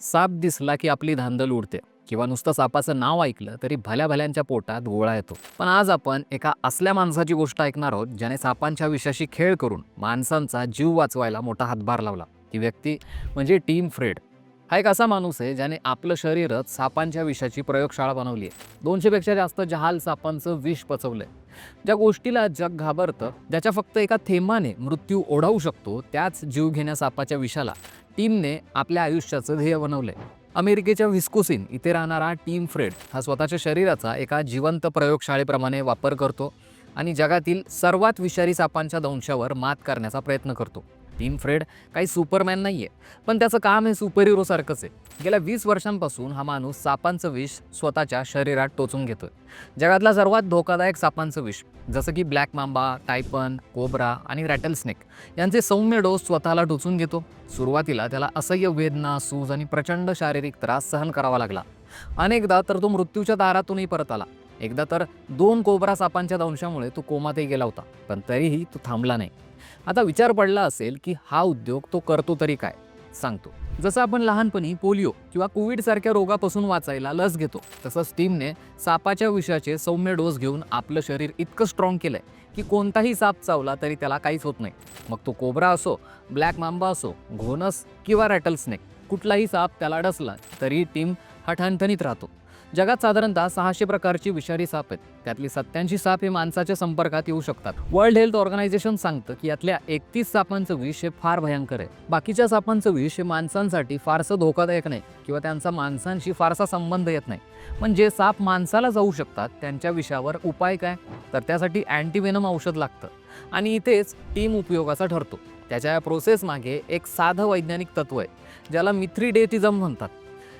साप दिसला की आपली धांदल उडते किंवा नुसतं सापाचं नाव ऐकलं तरी भल्या भल्यांच्या पोटात गोळा येतो. पण आज आपण एका असल्या माणसाची गोष्ट ऐकणार आहोत ज्याने सापांच्या विषयाशी खेळ करून माणसांचा जीव वाचवायला मोठा हातभार लावला. ती व्यक्ती म्हणजे टीम फ्रेड. हा एक असा माणूस आहे ज्याने आपलं शरीरच सापांच्या विषाची प्रयोगशाळा बनवली आहे दोनशेपेक्षा जास्त जहाल सापांचं विष पचवलं आहे ज्या गोष्टीला जग घाबरतं ज्याच्या फक्त एका थेंबाने मृत्यू ओढावू शकतो त्याच जीवघेण्या सापाच्या विषाला टीमने आपल्या आयुष्याचं ध्येय बनवलंय. अमेरिकेच्या विस्कोसिन इथे राहणारा टीम फ्रेड हा स्वतःच्या शरीराचा एका जिवंत प्रयोगशाळेप्रमाणे वापर करतो आणि जगातील सर्वात विषारी सापांच्या दंशावर मात करण्याचा प्रयत्न करतो. टीम फ्रेड काही सुपरमॅन नाही आहे पण त्याचं काम हे सुपर हिरोसारखंच आहे. गेल्या वीस वर्षांपासून हा माणूस सापांचं विष स्वतःच्या शरीरात टोचून घेतोय. जगातला सर्वात धोकादायक सापांचं विष जसं की ब्लॅक मांबा टायपन कोबरा आणि रॅटल स्नेक यांचे सौम्य डोस स्वतःला टोचून घेतो. सुरुवातीला त्याला असह्य वेदना सूज आणि प्रचंड शारीरिक त्रास सहन करावा लागला. अनेकदा तर तो मृत्यूच्या दारातूनही परत आला. एकदा तर दोन कोबरा सापांच्या दंशामुळे तो कोमातही गेला होता पण तरीही तो थांबला नाही. आता विचार पडला असेल की हा उद्योग तो करतो तरी काय? सांगतो. जसं आपण लहानपणी पोलिओ किंवा कोविडसारख्या रोगापासून वाचायला लस घेतो तसंच टीमने सापाच्या विषाचे सौम्य डोस घेऊन आपलं शरीर इतकं स्ट्रॉंग केलंय की कोणताही साप चावला तरी त्याला काहीच होत नाही. मग तो कोबरा असो ब्लॅक मांबा असो घोनस किंवा रॅटल स्नेक कुठलाही साप त्याला डसला तरी टीम हा ठणठणीत राहतो. जगात साधारणतः सहाशे प्रकारची विषारी साप आहेत. त्यातली सत्याऐंशी साप हे माणसाच्या संपर्कात येऊ शकतात. वर्ल्ड हेल्थ ऑर्गनायझेशन सांगतं की यातल्या एकतीस सापांचं विष हे फार भयंकर आहे. बाकीच्या सापांचं विष हे माणसांसाठी फारसं धोकादायक नाही किंवा त्यांचा माणसांशी फारसा संबंध येत नाही. पण जे साप माणसाला जाऊ शकतात त्यांच्या विषयावर उपाय काय? तर त्यासाठी अँटीवेनम औषध लागतं. आणि इथेच टीम उपयोगाचा ठरतो. त्याच्या या प्रोसेसमागे एक साधं वैज्ञानिक तत्व आहे ज्याला मिथ्रीडेटिझम म्हणतात.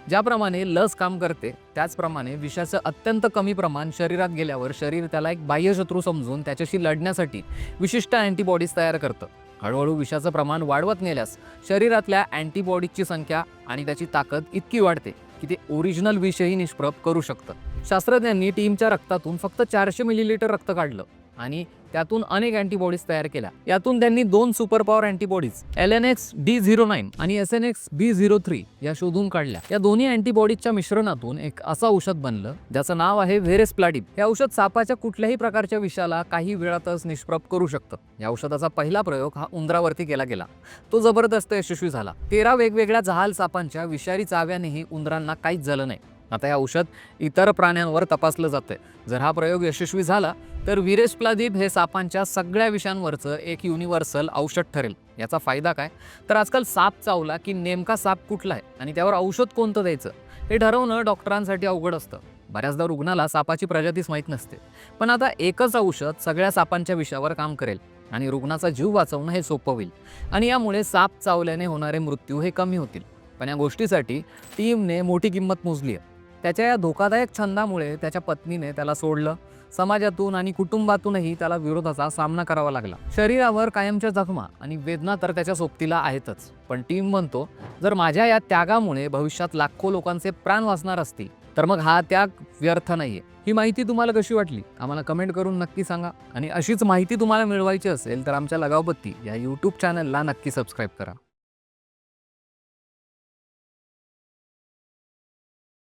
ज्याप्रमाणे लस काम करते त्याचप्रमाणे विषाचं अत्यंत कमी प्रमाण शरीरात गेल्यावर शरीर त्याला एक बाह्यशत्रू समजून त्याच्याशी लढण्यासाठी विशिष्ट अँटीबॉडीज तयार करतं. हळूहळू विषाचं प्रमाण वाढवत नेल्यास शरीरातल्या अँटीबॉडीजची संख्या आणि त्याची ताकद इतकी वाढते की ते ओरिजिनल विषही निष्प्रभ करू शकतं. शास्त्रज्ञांनी टीमच्या रक्तातून फक्त चारशे मिलीलिटर रक्त काढलं. आणि त्यातून अनेक अँटीबॉडीज तयार केल्या. यातून त्यांनी दोन super power antibodies L N X D zero nine आणि S N X B zero three या शोधून काढल्या. या दोन्ही अँटीबॉडीजच्या मिश्रणातून एक असं औषध बनलं ज्याचं नाव आहे व्हेरेस व्हेरेस्प्लाडिब हे औषध सापाच्या कुठल्याही प्रकारच्या विषाला काही वेळातच निष्प्रभ करू शकतं. या औषधाचा पहिला प्रयोग हा उंदरावरती केला गेला. तो जबरदस्त यशस्वी झाला. तेरा वेगवेगळ्या जहाल सापांच्या विषारी चाव्यानेही उंदरांना काहीच झालं नाही. आता हे औषध इतर प्राण्यांवर तपासलं जातंय. जर हा प्रयोग यशस्वी झाला तर विरेस्प्लादीप हे सापांच्या सगळ्या विषयांवरचं एक युनिव्हर्सल औषध ठरेल. याचा फायदा काय? तर आजकाल साप चावला की नेमका साप कुठला आहे? आणि त्यावर औषध कोणतं द्यायचं? हे ठरवणं डॉक्टरांसाठी अवघड असतं. बऱ्याचदा रुग्णाला सापाची प्रजातीच माहीत नसते. पण आता एकच औषध सगळ्या सापांच्या विषयावर काम करेल. आणि रुग्णाचा जीव वाचवणं हे सोपं होईल. आणि यामुळे साप चावल्याने होणारे मृत्यू हे कमी होतील. पण या गोष्टीसाठी टीमने मोठी किंमत मोजली आहे. त्याच्या या धोकादायक छंदामुळे त्याच्या पत्नीने त्याला सोडलं. समाजातून आणि कुटुंबातूनही त्याला विरोधाचा सामना करावा लागला. शरीरावर कायमच्या जखमा आणि वेदना तर त्याच्या सोबतीला आहेतच. पण टीम म्हणतो जर माझ्या या त्यागामुळे भविष्यात लाखो लोकांचे प्राण वाचणार असतील तर मग हा त्याग व्यर्थ नाहीये. ही माहिती तुम्हाला कशी वाटली? आम्हाला कमेंट करून नक्की सांगा. आणि अशीच माहिती तुम्हाला मिळवायची असेल तर आमच्या लगावबत्ती या यूट्यूब चॅनलला नक्की सबस्क्राईब करा.